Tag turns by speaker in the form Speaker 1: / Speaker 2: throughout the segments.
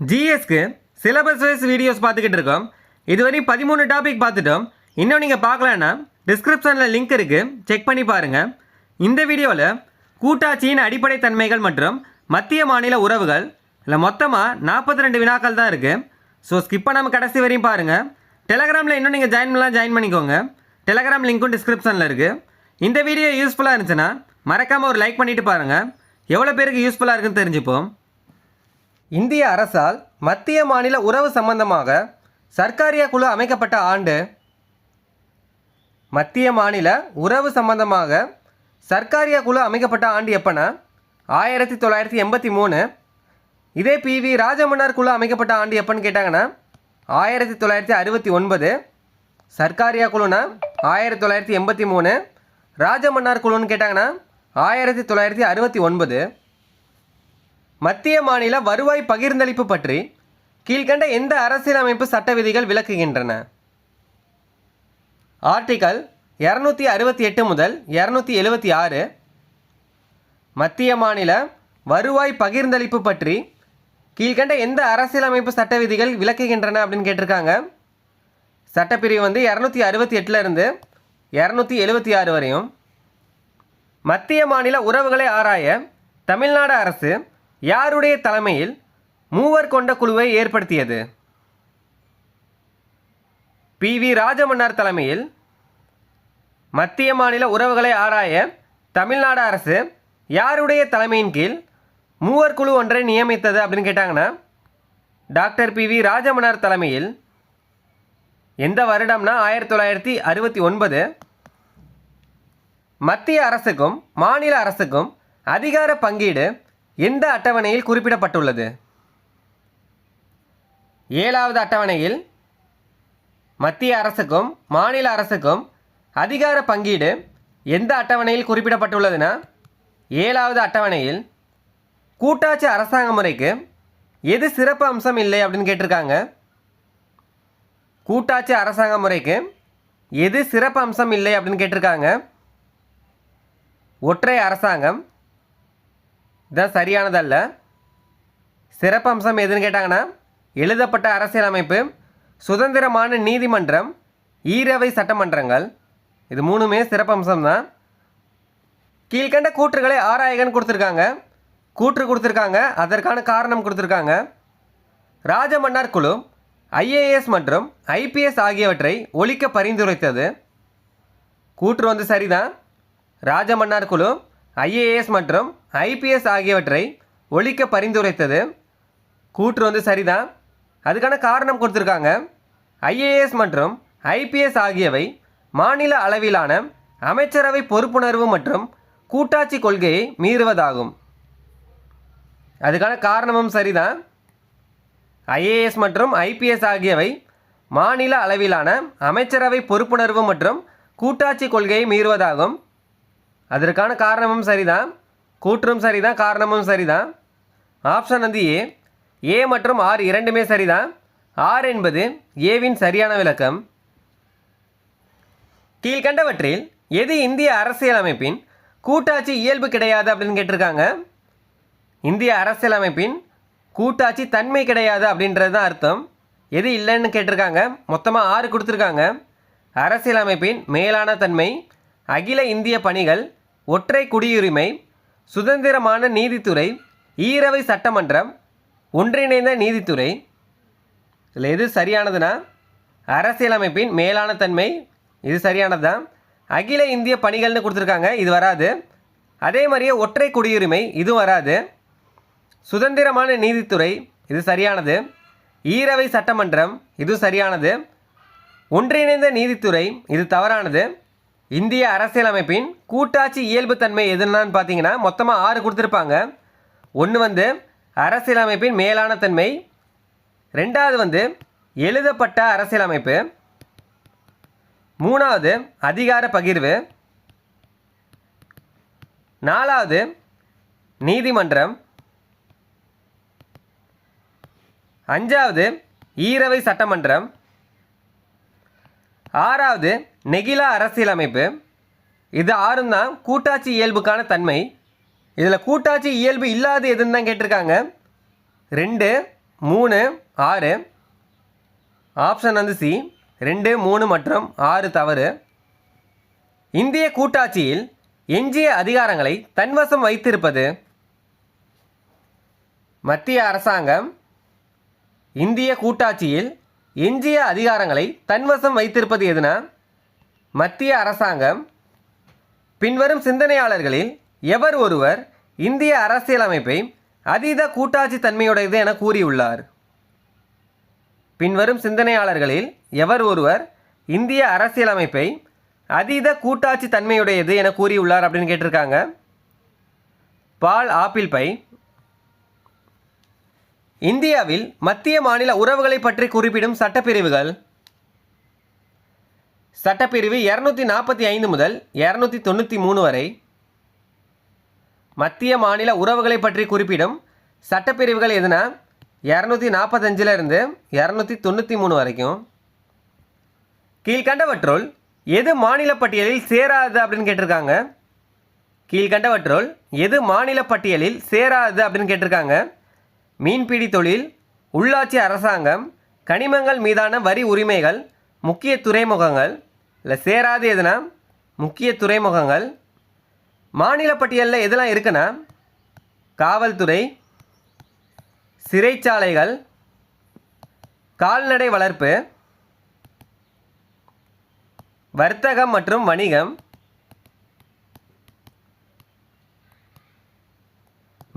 Speaker 1: ஜிஎஸ்க்கு syllabus wise videos பார்த்துக்கிட்டு இருக்கோம். இதுவரை பதிமூணு டாபிக் பார்த்துட்டோம். இன்னும் நீங்கள் பார்க்கலன்னா டிஸ்கிரிப்ஷனில் லிங்க் இருக்குது செக் பண்ணி பாருங்கள் இந்த வீடியோவில் கூட்டாட்சியின் அடிப்படை தன்மைகள் மற்றும் மத்திய மாநில உறவுகள் இல்லை மொத்தமாக நாற்பத்தி ரெண்டு வினாக்கள் தான் இருக்குது ஸோ ஸ்கிப் பண்ணாமல் கடைசி வரையும் பாருங்கள் டெலகிராமில் இன்னும் நீங்கள் ஜாயின் பண்ணலாம் ஜாயின் பண்ணிக்கோங்க. டெலகிராம் லிங்க்கும் டிஸ்கிரிப்ஷனில் இருக்குது இந்த வீடியோ யூஸ்ஃபுல்லாக இருந்துச்சுன்னா மறக்காமல் ஒரு லைக் பண்ணிவிட்டு பாருங்கள் எவ்வளோ பேருக்கு யூஸ்ஃபுல்லாக இருக்குன்னு தெரிஞ்சுப்போம். இந்திய அரசால் மத்திய மாநில உறவு சம்பந்தமாக சர்க்காரிய குழு அமைக்கப்பட்ட ஆண்டு மத்திய மாநில உறவு சம்பந்தமாக சர்க்காரிய குழு அமைக்கப்பட்ட ஆண்டு எப்போனா ஆயிரத்தி தொள்ளாயிரத்தி எண்பத்தி மூணு. இதே பி வி ராஜமன்னார் குழு அமைக்கப்பட்ட ஆண்டு எப்போன்னு கேட்டாங்கன்னா ஆயிரத்தி தொள்ளாயிரத்தி அறுபத்தி ஒன்பது. சர்க்காரியா குழுனா ஆயிரத்தி தொள்ளாயிரத்தி எண்பத்தி மூணு. ராஜமன்னார் குழுன்னு கேட்டாங்கன்னா ஆயிரத்தி தொள்ளாயிரத்தி அறுபத்தி ஒன்பது. மத்திய மாநில வருவாய் பகிர்ந்தளிப்பு பற்றி கீழ்கண்ட எந்த அரசியலமைப்பு சட்ட விதிகள் விளக்குகின்றன? ஆர்டிகல் இரநூத்தி அறுபத்தி எட்டு முதல் இரநூத்தி எழுபத்தி ஆறு. மத்திய மாநில வருவாய் பகிர்ந்தளிப்பு பற்றி கீழ்கண்ட எந்த அரசியலமைப்பு சட்ட விதிகள் விளக்குகின்றன அப்படின்னு கேட்டிருக்காங்க. சட்டப்பிரிவு வந்து இரநூத்தி அறுபத்தி எட்டுலேருந்து இரநூத்தி எழுபத்தி ஆறு வரையும். மத்திய மாநில உறவுகளை ஆராய தமிழ்நாடு அரசு யாருடைய தலைமையில் மூவர் கொண்ட குழுவை ஏற்படுத்தியது? பி. வி. ராஜமன்னார் தலைமையில் மத்திய மாநில உறவுகளை ஆராய தமிழ்நாடு அரசு யாருடைய தலைமையின் கீழ் மூவர் குழு ஒன்றை நியமித்தது அப்படின்னு கேட்டாங்கன்னா டாக்டர் பி. வி. ராஜமன்னார் தலைமையில் எந்த வருடம்னா ஆயிரத்தி தொள்ளாயிரத்தி அறுபத்தி ஒன்பது மத்திய அரசுக்கும் மாநில அரசுக்கும் அதிகார பங்கீடு எந்த அட்டவணையில் குறிப்பிடப்பட்டுள்ளது? ஏழாவது அட்டவணையில் மத்திய அரசுக்கும் மாநில அரசுக்கும் அதிகார பங்கீடு எந்த அட்டவணையில் குறிப்பிடப்பட்டுள்ளதுன்னா ஏழாவது அட்டவணையில் கூட்டாட்சி அரசாங்க முறைக்கு எது சிறப்பு அம்சம் இல்லை அப்படின்னு கேட்டிருக்காங்க. கூட்டாட்சி அரசாங்க முறைக்கு எது சிறப்பு அம்சம் இல்லை அப்படின்னு கேட்டிருக்காங்க. ஒற்றை அரசாங்கம் இதான் சரியானதல்ல. சிறப்பு அம்சம் எதுன்னு கேட்டாங்கன்னா எழுதப்பட்ட அரசியலமைப்பு சுதந்திரமான நீதிமன்றம் ஈரவை சட்டமன்றங்கள். இது மூணுமே சிறப்பு அம்சம் தான் கீழ்கண்ட கூற்றுகளை ஆராயகன் கொடுத்துருக்காங்க. கூற்று கொடுத்துருக்காங்க அதற்கான காரணம் கொடுத்துருக்காங்க. ராஜமன்னார் குழு ஐஏஎஸ் மற்றும் ஐபிஎஸ் ஆகியவற்றை ஒழிக்க பரிந்துரைத்தது. கூற்று வந்து சரிதான். ராஜமன்னார் குழு ஐஏஎஸ் மற்றும் ஐபிஎஸ் ஆகியவற்றை ஒழிக்க பரிந்துரைத்தது. கூற்று வந்து சரிதான். அதுக்கான காரணம் கொடுத்துருக்காங்க. ஐஏஎஸ் மற்றும் ஐபிஎஸ் ஆகியவை மாநில அளவிலான அமைச்சரவை பொறுப்புணர்வு மற்றும் கூட்டாட்சி கொள்கையை மீறுவதாகும். அதுக்கான காரணமும் சரிதான். ஐஏஎஸ் மற்றும் ஐபிஎஸ் ஆகியவை மாநில அளவிலான அமைச்சரவை பொறுப்புணர்வு மற்றும் கூட்டாட்சி கொள்கையை மீறுவதாகும். அதற்கான காரணமும் சரிதான். கூற்றும் சரிதான் காரணமும் சரிதான். ஆப்ஷன் வந்து ஏ ஏ மற்றும் ஆர் இரண்டுமே சரிதான். ஆர் என்பது ஏவின் சரியான விளக்கம். கீழ்கண்டவற்றில் எது இந்திய அரசியலமைப்பின் கூட்டாட்சி இயல்பு கிடையாது அப்படின்னு கேட்டிருக்காங்க. இந்திய அரசியலமைப்பின் கூட்டாட்சி தன்மை கிடையாது அப்படின்றது தான் அர்த்தம். எது இல்லைன்னு கேட்டிருக்காங்க. மொத்தமாக ஆறு கொடுத்துருக்காங்க. அரசியலமைப்பின் மேலான தன்மை அகில இந்திய பணிகள் ஒற்றை குடியுரிமை சுதந்திரமான நீதித்துறை ஈரவை சட்டமன்றம் ஒன்றிணைந்த நீதித்துறை. இதில் எது சரியானதுன்னா அரசியலமைப்பின் மேலான தன்மை இது சரியானது தான் அகில இந்திய பணிகள்னு கொடுத்துருக்காங்க இது வராது. அதே மாதிரியே ஒற்றை குடியுரிமை இது வராது. சுதந்திரமான நீதித்துறை இது சரியானது. ஈரவை சட்டமன்றம் இது சரியானது. ஒன்றிணைந்த நீதித்துறை இது தவறானது. இந்திய அரசியலமைப்பின் கூட்டாட்சி இயல்புத்தன்மை எதுனான்னு பார்த்தீங்கன்னா மொத்தமாக ஆறு கொடுத்துருப்பாங்க. ஒன்று வந்து அரசியலமைப்பின் மேலான தன்மை. ரெண்டாவது வந்து எழுதப்பட்ட அரசியலமைப்பு. மூணாவது அதிகார பகிர்வு. நாலாவது நீதிமன்றம். அஞ்சாவது ஈரவை சட்டமன்றம். ஆறாவது நெகிலா அரசியலமைப்பு. இது ஆறும் தான் கூட்டாட்சி இயல்புக்கான தன்மை. இதில் கூட்டாட்சி இயல்பு இல்லாத எதுன்னு தான் கேட்டிருக்காங்க. ரெண்டு மூணு ஆறு. ஆப்ஷன் வந்து சி. ரெண்டு மூணு மற்றும் ஆறு தவறு. இந்திய கூட்டாட்சியில் எஞ்சிய அதிகாரங்களை தன்வசம் வைத்திருப்பது. மத்திய அரசாங்கம் இந்திய கூட்டாட்சியில் எஞ்சிய அதிகாரங்களை தன்வசம் வைத்திருப்பது எதுனா? மத்திய அரசாங்கம் பின்வரும் சிந்தனையாளர்களில் எவர் ஒருவர் இந்திய அரசியலமைப்பை அதீத கூட்டாட்சி தன்மையுடையது என கூறியுள்ளார். பின்வரும் சிந்தனையாளர்களில் எவர் ஒருவர் இந்திய அரசியலமைப்பை அதீத கூட்டாட்சி தன்மையுடையது என கூறியுள்ளார் அப்படின்னு கேட்டிருக்காங்க. பால் ஆப்பிள் பை இந்தியாவில் மத்திய மாநில உறவுகளை பற்றி குறிப்பிடும் சட்டப்பிரிவுகள். சட்டப்பிரிவு இரநூத்தி நாற்பத்தி ஐந்து முதல் இரநூத்தி தொண்ணூற்றி மூணு வரை. மத்திய மாநில உறவுகளை பற்றி குறிப்பிடும் சட்டப்பிரிவுகள் எதுனா? இரநூத்தி நாற்பத்தஞ்சிலிருந்து இரநூத்தி தொண்ணூற்றி மூணு வரைக்கும். கீழ்கண்டவற்றுள் எது மாநில பட்டியலில் சேராது அப்படின்னு கேட்டிருக்காங்க. கீழ்கண்டவற்றுள் எது மாநில பட்டியலில் சேராது அப்படின்னு கேட்டிருக்காங்க. மீன்பிடி தொழில் உள்ளாட்சி அரசாங்கம் கனிமங்கள் மீதான வரி உரிமைகள் முக்கிய துறைமுகங்கள் இல்லை சேராது எதுனா முக்கிய துறைமுகங்கள். மாநில பட்டியலில் எதெல்லாம் இருக்குன்னா காவல்துறை சிறைச்சாலைகள் கால்நடை வளர்ப்பு வர்த்தகம் மற்றும் வணிகம்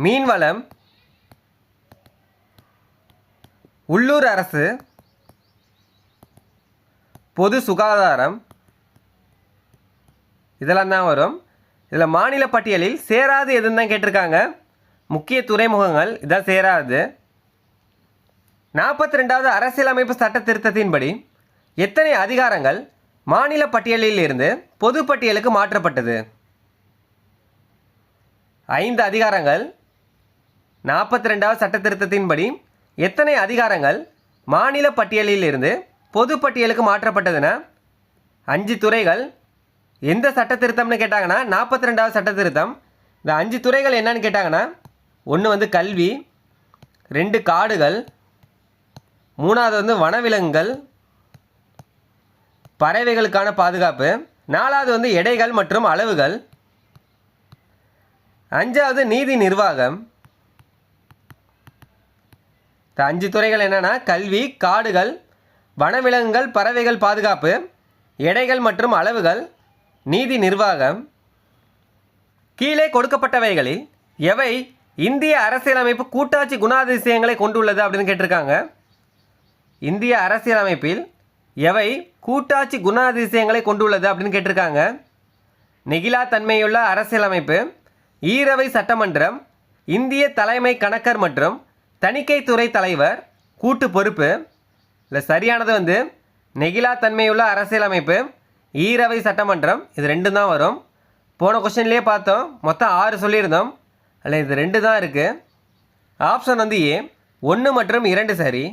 Speaker 1: மீன்வளம் உள்ளூர் அரசு பொது சுகாதாரம் இதெல்லாம் தான் வரும். இதில் மாநில பட்டியலில் சேராது எதுன்னு தான் கேட்டிருக்காங்க. முக்கிய துறைமுகங்கள் இதான் சேராது. நாற்பத்தி ரெண்டாவது அரசியலமைப்பு சட்ட திருத்தத்தின்படி எத்தனை அதிகாரங்கள் மாநில பட்டியலில் இருந்து பொது பட்டியலுக்கு மாற்றப்பட்டது? ஐந்து அதிகாரங்கள் நாற்பத்தி ரெண்டாவது சட்ட திருத்தத்தின்படி எத்தனை அதிகாரங்கள் மாநில பட்டியலில் இருந்து பொது பட்டியலுக்கு மாற்றப்பட்டதுன்னா? அஞ்சு துறைகள். எந்த சட்ட திருத்தம்னு கேட்டாங்கன்னா நாற்பத்தி ரெண்டாவது சட்ட திருத்தம். இந்த அஞ்சு துறைகள் என்னன்னு கேட்டாங்கன்னா ஒன்று வந்து கல்வி ரெண்டு காடுகள் மூணாவது வந்து வனவிலங்குகள் பறவைகளுக்கான பாதுகாப்பு நாலாவது வந்து எடைகள் மற்றும் அளவுகள் அஞ்சாவது நீதி நிர்வாகம் இந்த அஞ்சு துறைகள் என்னென்னா கல்வி காடுகள் வனவிலங்குகள் பறவைகள் பாதுகாப்பு எடைகள் மற்றும் அளவுகள் நீதி நிர்வாகம். கீழே கொடுக்கப்பட்டவைகளில் எவை இந்திய அரசியலமைப்பு கூட்டாட்சி குணாதிசயங்களை கொண்டுள்ளது அப்படின்னு கேட்டிருக்காங்க. இந்திய அரசியலமைப்பில் எவை கூட்டாட்சி குணாதிசயங்களை கொண்டுள்ளது அப்படின்னு கேட்டிருக்காங்க. நெகிழா தன்மையுள்ள அரசியலமைப்பு ஈரவை சட்டமன்றம் இந்திய தலைமை கணக்கர் மற்றும் தணிக்கைத்துறை தலைவர் கூட்டு பொறுப்பு. இல்லை சரியானது வந்து நெகிழா தன்மையுள்ள அரசியலமைப்பு ஈரவை சட்டமன்றம் இது ரெண்டும் தான் வரும். போன கொஸ்டின்லேயே பார்த்தோம் மொத்தம் ஆறு சொல்லியிருந்தோம். அதில் இது ரெண்டு தான் இருக்குது ஆப்ஷன் வந்து ஏ ஒன்று மற்றும் இரண்டு சரி.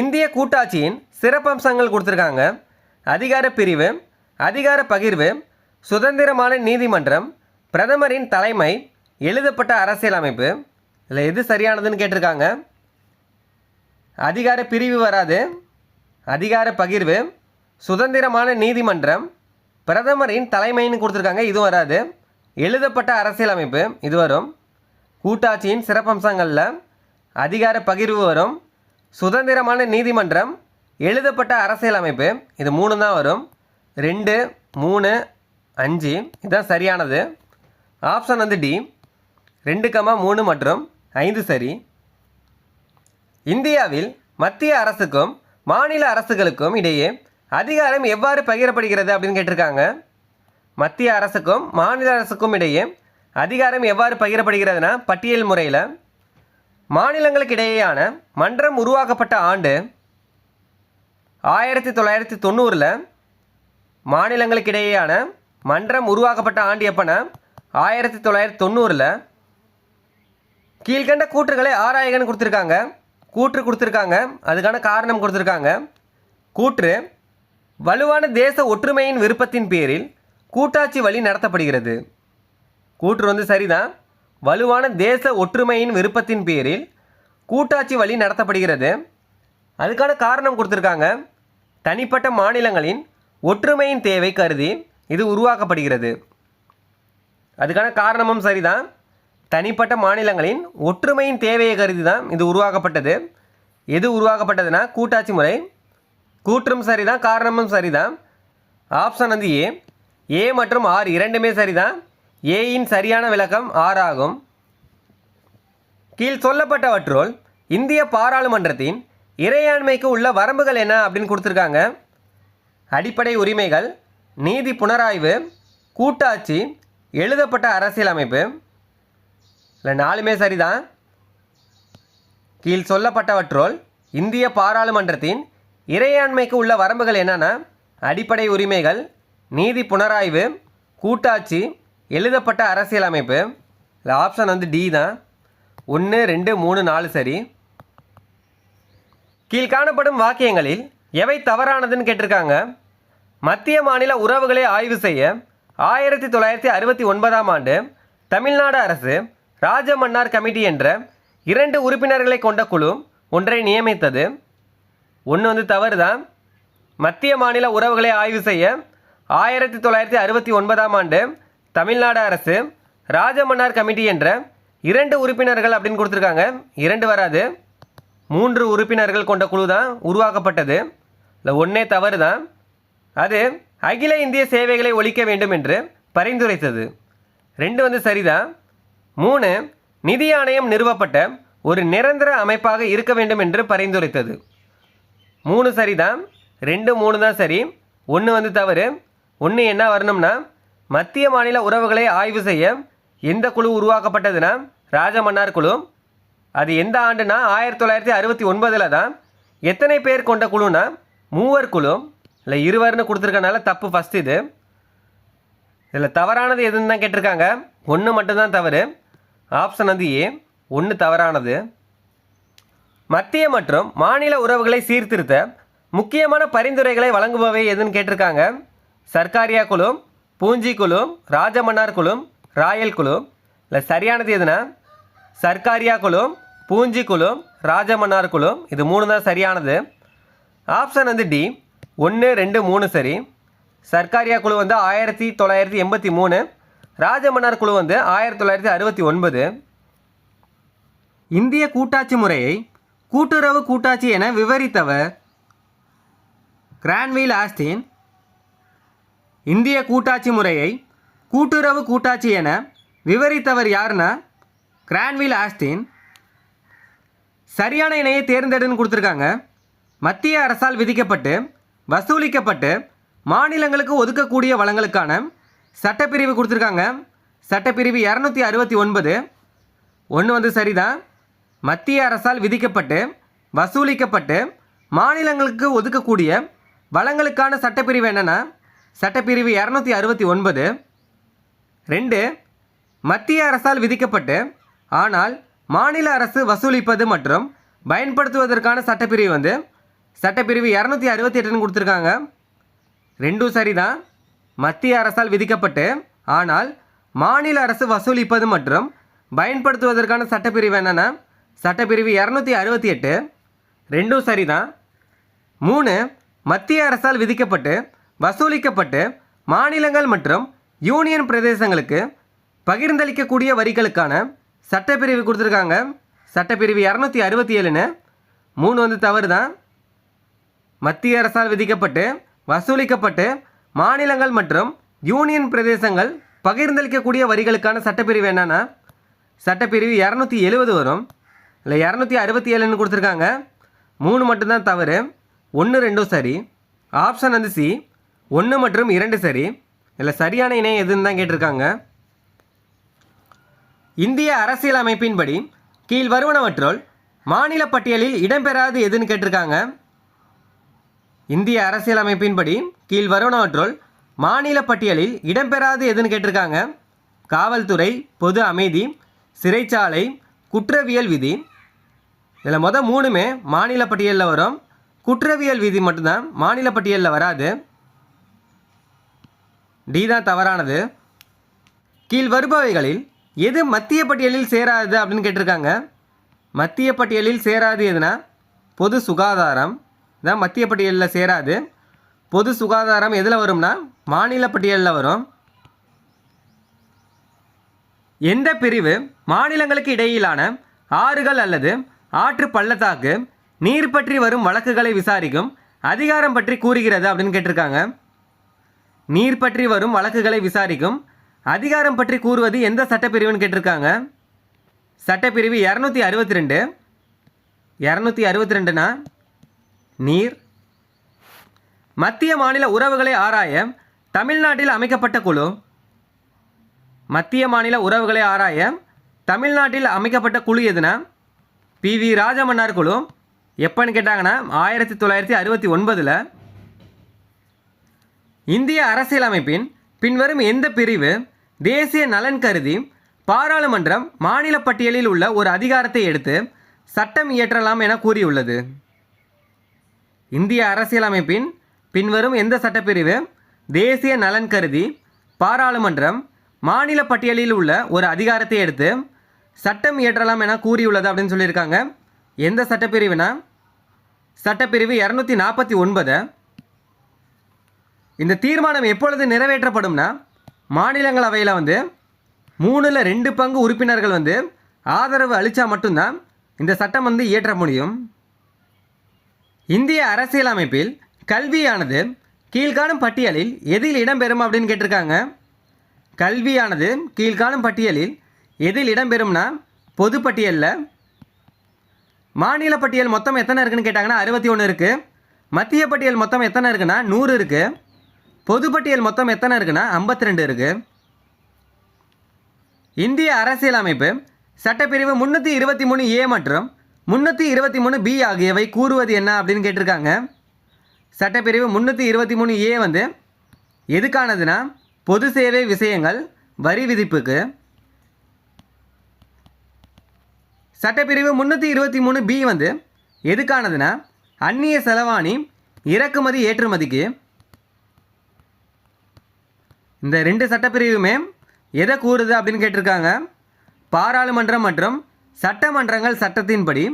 Speaker 1: இந்திய கூட்டாட்சியின் சிறப்பம்சங்கள் கொடுத்துருக்காங்க. அதிகார பிரிவு அதிகார பகிர்வு சுதந்திரமான நீதிமன்றம் பிரதமரின் தலைமை எழுதப்பட்ட அரசியலமைப்பு. இதில் எது சரியானதுன்னு கேட்டிருக்காங்க. அதிகார பிரிவு வராது. அதிகார பகிர்வு. சுதந்திரமான நீதிமன்றம். பிரதமரின் தலைமைன்னு கொடுத்துருக்காங்க இது வராது. எழுதப்பட்ட அரசியலமைப்பு இது வரும். கூட்டாட்சியின் சிறப்பம்சங்களில் அதிகார பகிர்வு வரும். சுதந்திரமான நீதிமன்றம். எழுதப்பட்ட அரசியலமைப்பு இது மூணு தான் வரும். ரெண்டு மூணு அஞ்சு இதுதான் சரியானது. ஆப்ஷன் வந்து டி. ரெண்டு கமா மூணு மற்றும் ஐந்து சரி. இந்தியாவில் மத்திய அரசுக்கும் மாநில அரசுகளுக்கும் இடையே அதிகாரம் எவ்வாறு பகிரப்படுகிறது அப்படின்னு கேட்டிருக்காங்க. மத்திய அரசுக்கும் மாநில அரசுக்கும் இடையே அதிகாரம் எவ்வாறு பகிரப்படுகிறதுனா பட்டியல் முறையில் மாநிலங்களுக்கு இடையேயான மன்றம் உருவாக்கப்பட்ட ஆண்டு ஆயிரத்தி தொள்ளாயிரத்தி தொண்ணூறில் மாநிலங்களுக்கு இடையேயான மன்றம் உருவாக்கப்பட்ட ஆண்டு எப்போனா ஆயிரத்தி தொள்ளாயிரத்தி தொண்ணூறில் கீழ்கண்ட கூற்றுகளை ஆராயகன்னு கொடுத்துருக்காங்க. கூற்று கொடுத்துருக்காங்க. அதுக்கான காரணம் கொடுத்துருக்காங்க. கூற்று வலுவான தேச ஒற்றுமையின் விருப்பத்தின் பேரில் கூட்டாட்சி வழி நடத்தப்படுகிறது. கூற்று வந்து சரிதான். வலுவான தேச ஒற்றுமையின் விருப்பத்தின் பேரில் கூட்டாட்சி வழி நடத்தப்படுகிறது. அதுக்கான காரணம் கொடுத்துருக்காங்க. தனிப்பட்ட மாநிலங்களின் ஒற்றுமையின் தேவை கருதி இது உருவாக்கப்படுகிறது. அதுக்கான காரணமும் சரிதான். தனிப்பட்ட மாநிலங்களின் ஒற்றுமையின் தேவையை கருதி தான் இது உருவாக்கப்பட்டது. எது உருவாக்கப்பட்டதுன்னா கூட்டாட்சி முறை. கூற்றும் சரிதான் காரணமும் சரிதான். ஆப்ஷன் வந்து ஏ ஏ மற்றும் ஆர் இரண்டுமே சரிதான். ஏயின் சரியான விளக்கம் ஆர் ஆகும். கீழ் சொல்லப்பட்டவற்றுள் இந்திய பாராளுமன்றத்தின் இறையாண்மைக்கு உள்ள வரம்புகள் என்ன அப்படின்னு கொடுத்துருக்காங்க. அடிப்படை உரிமைகள் நீதி புனராய்வு கூட்டாட்சி எழுதப்பட்ட அரசியலமைப்பு இல்லை நாலுமே சரிதான். கீழ் சொல்லப்பட்டவற்றோல் இந்திய பாராளுமன்றத்தின் இறையாண்மைக்கு உள்ள வரம்புகள் என்னென்னா அடிப்படை உரிமைகள் நீதி புனராய்வு கூட்டாட்சி எழுதப்பட்ட அரசியலமைப்பு இல்லை ஆப்ஷன் வந்து டி தான். ஒன்று ரெண்டு மூணு நாலு சரி. கீழ் காணப்படும் வாக்கியங்களில் எவை தவறானதுன்னு கேட்டிருக்காங்க. மத்திய மாநில உறவுகளை ஆய்வு செய்ய ஆயிரத்தி தொள்ளாயிரத்தி அறுபத்தி ஒன்பதாம் ஆண்டு தமிழ்நாடு அரசு ராஜமன்னார் கமிட்டி என்ற இரண்டு உறுப்பினர்களை கொண்ட குழு ஒன்றை நியமித்தது. ஒன்று வந்து தவறு தான் மத்திய மாநில உறவுகளை ஆய்வு செய்ய ஆயிரத்தி தொள்ளாயிரத்தி அறுபத்தி ஒன்பதாம் ஆண்டு தமிழ்நாடு அரசு ராஜமன்னார் கமிட்டி என்ற இரண்டு உறுப்பினர்கள் அப்படின்னு கொடுத்துருக்காங்க. இரண்டு வராது. மூன்று உறுப்பினர்கள் கொண்ட குழு தான் உருவாக்கப்பட்டது. இல்லை ஒன்றே தவறு தான் அது அகில இந்திய சேவைகளை ஒழிக்க வேண்டும் என்று பரிந்துரைத்தது. ரெண்டு வந்து சரிதான். மூணு நிதி ஆணையம் நிறுவப்பட்ட ஒரு நிரந்தர அமைப்பாக இருக்க வேண்டும் என்று பரிந்துரைத்தது. மூணு சரிதான் ரெண்டு மூணு தான் சரி ஒன்று வந்து தவறு ஒன்று என்ன வரணும்னா மத்திய மாநில உறவுகளை ஆய்வு செய்ய எந்த குழு உருவாக்கப்பட்டதுன்னா ராஜமன்னார் குழு. அது எந்த ஆண்டுனா ஆயிரத்தி தொள்ளாயிரத்தி அறுபத்தி ஒன்பதில் தான் எத்தனை பேர் கொண்ட குழுனா மூவர் குழு. இல்லை இருவர்னு கொடுத்துருக்கனால தப்பு ஃபஸ்ட் இது. இதில் தவறானது எதுன்னு தான் கேட்டிருக்காங்க. ஒன்று மட்டும்தான் தவறு. ஆப்ஷன் வந்து ஏ ஒன்று தவறானது. மத்திய மற்றும் மாநில உறவுகளை சீர்திருத்த முக்கியமான பரிந்துரைகளை வழங்குபவை எதுன்னு கேட்டிருக்காங்க. சர்க்காரியா குழு பூஞ்சி குழு ராஜமன்னார் குழு ராயல் குழு. இல்லை சரியானது எதுனா? சர்க்காரியா குழு பூஞ்சி குழு ராஜமன்னார் குழு. இது மூணு தான் சரியானது. ஆப்ஷன் வந்து டி ஒன்று ரெண்டு மூணு சரி. சர்க்காரியா குழு வந்து ஆயிரத்தி தொள்ளாயிரத்தி எண்பத்தி மூணு. ராஜமன்னார் குழு வந்து ஆயிரத்தி தொள்ளாயிரத்தி அறுபத்தி ஒன்பது இந்திய கூட்டாட்சி முறையை கூட்டுறவு கூட்டாட்சி என விவரித்தவர் கிரான்வீல் ஆஸ்டின். இந்திய கூட்டாட்சி முறையை கூட்டுறவு கூட்டாட்சி என விவரித்தவர் யாருன்னா கிரான்வீல் ஆஸ்டின். சரியான இணையை தேர்ந்தெடுன்னு கொடுத்துருக்காங்க. மத்திய அரசால் விதிக்கப்பட்டு வசூலிக்கப்பட்டு மாநிலங்களுக்கு ஒதுக்கக்கூடிய வளங்களுக்கான சட்டப்பிரிவு கொடுத்துருக்காங்க. சட்டப்பிரிவு இரநூத்தி அறுபத்தி ஒன்பது. ஒன்று வந்து சரிதான். மத்திய அரசால் விதிக்கப்பட்டு வசூலிக்கப்பட்டு மாநிலங்களுக்கு ஒதுக்கக்கூடிய வளங்களுக்கான சட்டப்பிரிவு என்னென்னா சட்டப்பிரிவு இரநூத்தி அறுபத்தி ஒன்பது. ரெண்டு மத்திய அரசால் விதிக்கப்பட்டு ஆனால் மாநில அரசு வசூலிப்பது மற்றும் பயன்படுத்துவதற்கான சட்டப்பிரிவு வந்து சட்டப்பிரிவு இரநூத்தி அறுபத்தி எட்டுன்னு கொடுத்துருக்காங்க. ரெண்டும் சரிதான். மத்திய அரசால் விதிக்கப்பட்டு ஆனால் மாநில அரசு வசூலிப்பது மற்றும் பயன்படுத்துவதற்கான சட்டப்பிரிவு என்னென்ன? சட்டப்பிரிவு இரநூத்தி அறுபத்தி எட்டு. ரெண்டும் சரிதான். மூணு மத்திய அரசால் விதிக்கப்பட்டு வசூலிக்கப்பட்டு மாநிலங்கள் மற்றும் யூனியன் பிரதேசங்களுக்கு பகிர்ந்தளிக்கக்கூடிய வரிகளுக்கான சட்டப்பிரிவு கொடுத்துருக்காங்க. சட்டப்பிரிவு இரநூத்தி அறுபத்தி ஏழுன்னு. மூணு வந்து தவறு தான் மத்திய அரசால் விதிக்கப்பட்டு வசூலிக்கப்பட்டு மாநிலங்கள் மற்றும் யூனியன் பிரதேசங்கள் பகிர்ந்தளிக்கக்கூடிய வரிகளுக்கான சட்டப்பிரிவு என்னென்னா சட்டப்பிரிவு இரநூத்தி எழுபது வரும். இல்லை இரநூத்தி அறுபத்தி ஏழுன்னு கொடுத்துருக்காங்க. மூணு மட்டும்தான் தவறு. ஒன்று ரெண்டும் சரி. ஆப்ஷன் வந்து சி. ஒன்று மற்றும் இரண்டு சரி. இல்லை சரியான இணையம் எதுன்னு தான் கேட்டிருக்காங்க. இந்திய அரசியல் அமைப்பின்படி கீழ் வருவனவற்றுள் மாநில பட்டியலில் இடம்பெறாது எதுன்னு கேட்டிருக்காங்க. இந்திய அரசியலமைப்பின்படி கீழ் வருவனவற்றுள் மாநில பட்டியலில் இடம்பெறாது எதுன்னு கேட்டிருக்காங்க. காவல்துறை பொது அமைதி சிறைச்சாலை குற்றவியல் விதி. இதில் மொதல் மூணுமே மாநில பட்டியலில் வரும். குற்றவியல் விதி மட்டும்தான் மாநில பட்டியலில் வராது. டி தான் தவறானது. கீழ் வருபவைகளில் எது மத்திய பட்டியலில் சேராது அப்படின்னு கேட்டிருக்காங்க. மத்திய பட்டியலில் சேராது எதுனா? பொது சுகாதாரம் இதான் மத்திய பட்டியலில் சேராது. பொது சுகாதாரம் எதில் வரும்னா மாநில பட்டியலில் வரும். எந்த பிரிவு மாநிலங்களுக்கு இடையிலான ஆறுகள் அல்லது ஆற்று பள்ளத்தாக்கு நீர் பற்றி வரும் வழக்குகளை விசாரிக்கும் அதிகாரம் பற்றி கூறுகிறது அப்படின்னு கேட்டிருக்காங்க. நீர் பற்றி வரும் வழக்குகளை விசாரிக்கும் அதிகாரம் பற்றி கூறுவது எந்த சட்டப்பிரிவுன்னு கேட்டிருக்காங்க. சட்டப்பிரிவு இரநூத்தி அறுபத்தி ரெண்டு. இரநூத்தி அறுபத்தி ரெண்டுனா நீர். மத்திய மாநில உறவுகளை ஆராய தமிழ்நாட்டில் அமைக்கப்பட்ட குழு. மத்திய மாநில உறவுகளை ஆராய தமிழ்நாட்டில் அமைக்கப்பட்ட குழு எதுனா? பி. வி. ராஜமன்னார் குழு. எப்போன்னு கேட்டாங்கன்னா ஆயிரத்தி தொள்ளாயிரத்தி அறுபத்தி ஒன்பதில் இந்திய அரசியலமைப்பின் பின்வரும் எந்த பிரிவு? தேசிய நலன் கருதி பாராளுமன்றம் மாநில பட்டியலில் உள்ள ஒரு அதிகாரத்தை எடுத்து சட்டம் இயற்றலாம் என கூறியுள்ளது. இந்திய அரசியலமைப்பின் பின்வரும் எந்த சட்டப்பிரிவு? தேசிய நலன் கருதி பாராளுமன்றம் மாநில பட்டியலில் உள்ள ஒரு அதிகாரத்தை எடுத்து சட்டம் இயற்றலாம் என கூறியுள்ளது அப்படின்னு சொல்லியிருக்காங்க. எந்த சட்டப்பிரிவுனா? சட்டப்பிரிவு இரநூத்தி நாற்பத்தி ஒன்பது. இந்த தீர்மானம் எப்பொழுது நிறைவேற்றப்படும்னா? மாநிலங்களவையில் வந்து மூணில் ரெண்டு பங்கு உறுப்பினர்கள் வந்து ஆதரவு அளித்தா மட்டும்தான் இந்த சட்டம் வந்து இயற்ற முடியும். இந்திய அரசியலமைப்பில் கல்வியானது கீழ்காணும் பட்டியலில் எதில் இடம்பெறும் அப்படின்னு கேட்டிருக்காங்க. கல்வியானது கீழ்காணும் பட்டியலில் எதில் இடம்பெறும்னா பொதுப்பட்டியலில் மாநில பட்டியல் மொத்தம் எத்தனை இருக்குன்னு கேட்டாங்கன்னா அறுபத்தி ஒன்று இருக்குது மத்திய பட்டியல் மொத்தம் எத்தனை இருக்குன்னா நூறு இருக்குது பொதுப்பட்டியல் மொத்தம் எத்தனை இருக்குன்னா ஐம்பத்தி ரெண்டு இருக்குது இந்திய அரசியலமைப்பு சட்டப்பிரிவு முந்நூற்றி இருபத்தி மூணு ஏ மற்றும் முன்னூற்றி இருபத்தி மூணு பி ஆகியவை கூறுவது என்ன அப்படின்னு கேட்டிருக்காங்க. சட்டப்பிரிவு முந்நூற்றி இருபத்தி மூணு ஏ வந்து எதுக்கானதுன்னா பொது சேவை விஷயங்கள் வரி விதிப்புக்கு. சட்டப்பிரிவு முந்நூற்றி இருபத்தி மூணு பி வந்து எதுக்கானதுன்னா அந்நிய செலவாணி இறக்குமதி ஏற்றுமதிக்கு. இந்த ரெண்டு சட்டப்பிரிவுமே எதை கூறுது அப்படின்னு கேட்டிருக்காங்க. பாராளுமன்றம் மற்றும் சட்டமன்றங்கள் சட்டத்தின்படி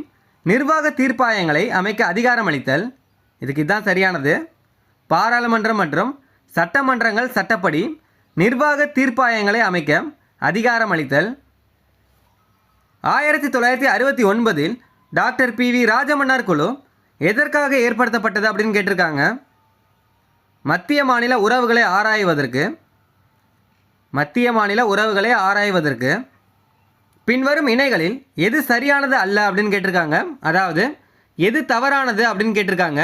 Speaker 1: நிர்வாக தீர்ப்பாயங்களை அமைக்க அதிகாரம் அளித்தல் இதுக்கு இதுதான் சரியானது. பாராளுமன்றம் மற்றும் சட்டமன்றங்கள் சட்டப்படி நிர்வாக தீர்ப்பாயங்களை அமைக்க அதிகாரம் அளித்தல் ஆயிரத்தி தொள்ளாயிரத்தி அறுபத்தி ஒன்பதில் டாக்டர் பி வி ராஜமன்னார் குழு எதற்காக ஏற்படுத்தப்பட்டது அப்படின்னு கேட்டிருக்காங்க. மத்திய மாநில உறவுகளை ஆராய்வதற்கு மத்திய மாநில உறவுகளை ஆராய்வதற்கு பின்வரும் இணைகளில் எது சரியானது அல்ல அப்படின்னு கேட்டிருக்காங்க. அதாவது எது தவறானது அப்படின்னு கேட்டிருக்காங்க.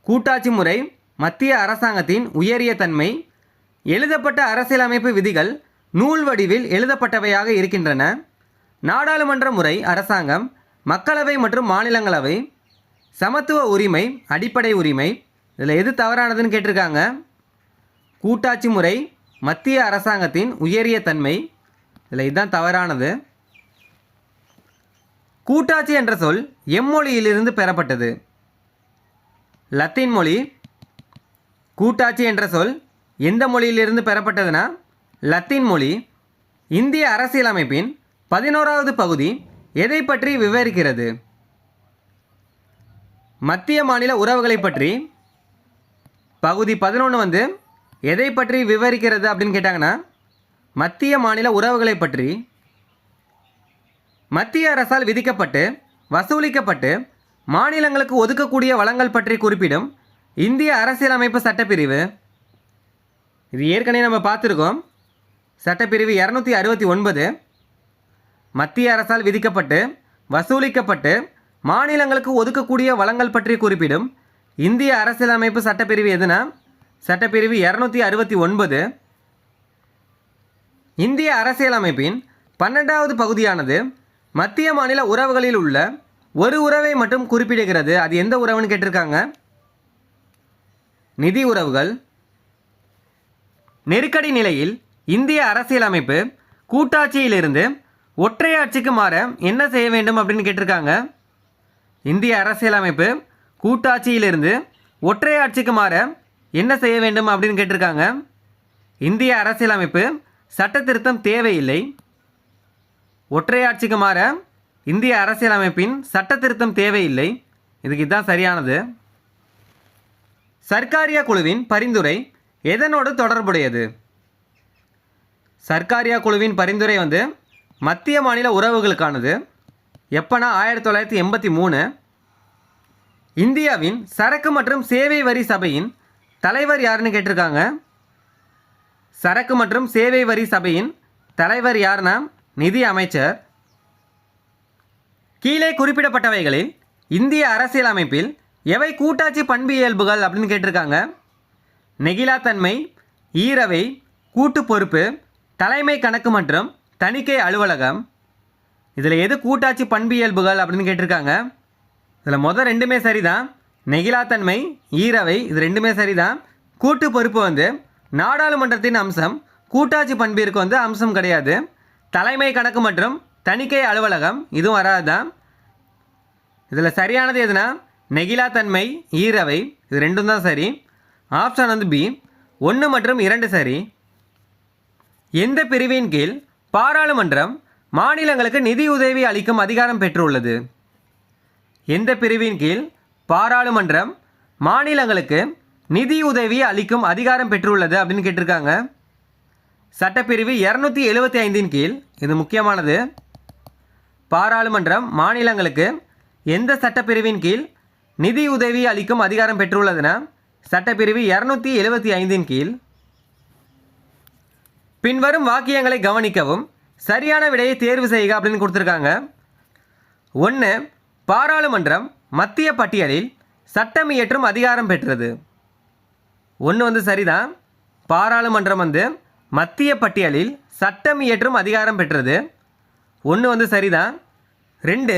Speaker 1: கூட்டாட்சி முறை மத்திய அரசாங்கத்தின் உயரிய தன்மை எழுதப்பட்ட அரசியலமைப்பு விதிகள் நூல் வடிவில் எழுதப்பட்டவையாக இருக்கின்றன. நாடாளுமன்ற முறை அரசாங்கம் மக்களவை மற்றும் மாநிலங்களவை சமத்துவ உரிமை அடிப்படை உரிமை இதில் எது தவறானதுன்னு கேட்டிருக்காங்க. கூட்டாட்சி முறை மத்திய அரசாங்கத்தின் உயரிய தன்மை இதில் இதுதான் தவறானது. கூட்டாட்சி என்ற சொல் எம்மொழியிலிருந்து பெறப்பட்டது. லத்தீன் மொழி கூட்டாட்சி என்ற சொல் எந்த மொழியிலிருந்து பெறப்பட்டதுன்னா லத்தீன் மொழி. இந்திய அரசியலமைப்பின் பதினோராவது பகுதி எதை பற்றி விவரிக்கிறது? மத்திய மாநில உறவுகளை பற்றி. பகுதி பதினொன்று வந்து எதை பற்றி விவரிக்கிறது அப்படின்னு கேட்டாங்கன்னா மத்திய மாநில உறவுகளை பற்றி மத்திய அரசால் விதிக்கப்பட்டு வசூலிக்கப்பட்டு மாநிலங்களுக்கு ஒதுக்கக்கூடிய வளங்கள் பற்றி குறிப்பிடும் இந்திய அரசியலமைப்பு சட்டப்பிரிவு. இது ஏற்கனவே நம்ம பார்த்துருக்கோம். சட்டப்பிரிவு இரநூத்தி அறுபத்தி ஒன்பது. மத்திய அரசால் விதிக்கப்பட்டு வசூலிக்கப்பட்டு மாநிலங்களுக்கு ஒதுக்கக்கூடிய வளங்கள் பற்றி குறிப்பிடும் இந்திய அரசியலமைப்பு சட்டப்பிரிவு எதுனா? சட்டப்பிரிவு இரநூத்தி அறுபத்தி ஒன்பது. இந்திய அரசியலமைப்பின் பன்னெண்டாவது பகுதியானது மத்திய மாநில உறவுகளில் உள்ள ஒரு உறவை மட்டும் குறிப்பிடுகிறது. அது எந்த உறவுன்னு கேட்டிருக்காங்க? நிதி உறவுகள். நெருக்கடி நிலையில் இந்திய அரசியலமைப்பு கூட்டாட்சியிலிருந்து ஒற்றையாட்சிக்கு மாற என்ன செய்ய வேண்டும் அப்படின்னு கேட்டிருக்காங்க? இந்திய அரசியலமைப்பு கூட்டாட்சியிலிருந்து ஒற்றையாட்சிக்கு மாற என்ன செய்ய வேண்டும் அப்படின்னு கேட்டிருக்காங்க? இந்திய அரசியலமைப்பு சட்ட திருத்தம் தேவையில்லை. ஒற்றையாட்சிக்கு மாற இந்திய அரசியலமைப்பின் சட்ட திருத்தம் தேவையில்லை. இதுக்கு இதுதான் சரியானது. சர்க்காரியா குழுவின் பரிந்துரை எதனோடு தொடர்புடையது? சர்க்காரியா குழுவின் பரிந்துரை வந்து மத்திய மாநில உறவுகளுக்கானது. எப்போனா ஆயிரத்தி தொள்ளாயிரத்தி எண்பத்தி மூணு. இந்தியாவின் சரக்கு மற்றும் சேவை வரி சபையின் தலைவர் யாருன்னு கேட்டிருக்காங்க? சரக்கு மற்றும் சேவை வரி சபையின் தலைவர் யாருன்னா நிதி அமைச்சர். கீழே குறிப்பிடப்பட்டவைகளில் இந்திய அரசியலமைப்பில் எவை கூட்டாட்சி பண்பியல்புகள் அப்படின்னு கேட்டிருக்காங்க. நெகிழாத்தன்மை ஈரவை கூட்டு பொறுப்பு தலைமை கணக்கு மற்றும் தணிக்கை அலுவலகம். இதில் எது கூட்டாட்சி பண்பியல்புகள் அப்படின்னு கேட்டிருக்காங்க. இதில் மொதல் ரெண்டுமே சரிதான். நெகிழாத்தன்மை ஈரவை இது ரெண்டுமே சரிதான். கூட்டு பொறுப்பு வந்து நாடாளுமன்றத்தின் அம்சம் கூட்டாட்சி பண்பிற்கு வந்து அம்சம் கிடையாது. தலைமை கணக்கு மற்றும் தணிக்கை அலுவலகம் இதுவும் வராதுதான். இதில் சரியானது எதுனா நெகிழாத்தன்மை ஈரவை இது ரெண்டும் தான் சரி. ஆப்ஷன் வந்து பி ஒன்று மற்றும் இரண்டு சரி. எந்த பிரிவின் கீழ் பாராளுமன்றம் மாநிலங்களுக்கு நிதி உதவி அளிக்கும் அதிகாரம் பெற்றுள்ளது? எந்த பிரிவின் கீழ் பாராளுமன்றம் மாநிலங்களுக்கு நிதியுதவி அளிக்கும் அதிகாரம் பெற்றுள்ளது அப்படின்னு கேட்டிருக்காங்க. சட்டப்பிரிவு இரநூத்தி எழுபத்தி ஐந்தின் கீழ் இது முக்கியமானது. பாராளுமன்றம் மாநிலங்களுக்கு எந்த சட்டப்பிரிவின் கீழ் நிதியுதவி அளிக்கும் அதிகாரம் பெற்றுள்ளதுன்னா சட்டப்பிரிவு இரநூத்தி எழுபத்தி ஐந்தின் கீழ். பின்வரும் வாக்கியங்களை கவனிக்கவும் சரியான விடையை தேர்வு செய்க அப்படின்னு கொடுத்துருக்காங்க. ஒன்று பாராளுமன்றம் மத்திய பட்டியலில் சட்டம் இயற்றும் அதிகாரம் பெற்றது. ஒன்று வந்து சரிதான். பாராளுமன்றம் வந்து மத்திய பட்டியலில் சட்டம் இயற்றும் அதிகாரம் பெற்றது. ஒன்று வந்து சரிதான். ரெண்டு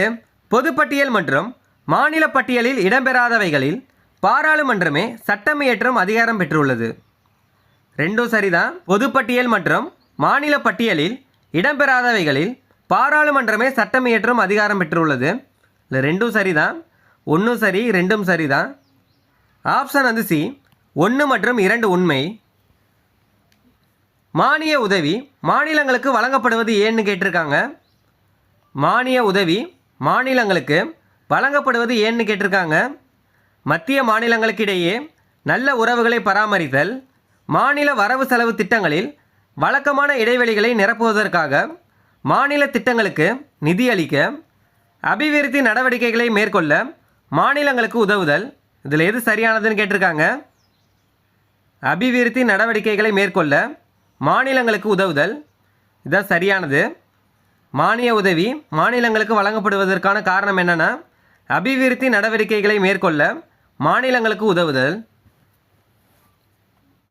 Speaker 1: பொதுப்பட்டியல் மற்றும் மாநில பட்டியலில் இடம்பெறாதவைகளில் பாராளுமன்றமே சட்டம் இயற்றும் அதிகாரம் பெற்றுள்ளது. ரெண்டும் சரிதான். பொதுப்பட்டியல் மற்றும் மாநில பட்டியலில் இடம்பெறாதவைகளில் பாராளுமன்றமே சட்டம் இயற்றும் அதிகாரம் பெற்றுள்ளது. இல்லை ரெண்டும் சரிதான். ஒன்றும் சரி ரெண்டும் சரிதான். ஆப்ஷன் வந்து சி. ஒன்று மற்றும் இரண்டு உண்மை. மானிய உதவி மாநிலங்களுக்கு வழங்கப்படுவது ஏன்னு கேட்டிருக்காங்க. மானிய உதவி மாநிலங்களுக்கு வழங்கப்படுவது ஏன்னு கேட்டிருக்காங்க. மத்திய மாநிலங்களுக்கு இடையே நல்ல உறவுகளை பராமரித்தல் மாநில வரவு செலவு திட்டங்களில் வழக்கமான இடைவெளிகளை நிரப்புவதற்காக மாநில திட்டங்களுக்கு நிதி அளிக்க அபிவிருத்தி நடவடிக்கைகளை மேற்கொள்ள மாநிலங்களுக்கு உதவுதல். இதில் எது சரியானதுன்னு கேட்டிருக்காங்க. அபிவிருத்தி நடவடிக்கைகளை மேற்கொள்ள மாநிலங்களுக்கு உதவுதல். இதுதான் சரியானது. மானிய உதவி மாநிலங்களுக்கு வழங்கப்படுவதற்கான காரணம் என்னென்னா அபிவிருத்தி நடவடிக்கைகளை மேற்கொள்ள மாநிலங்களுக்கு உதவுதல்.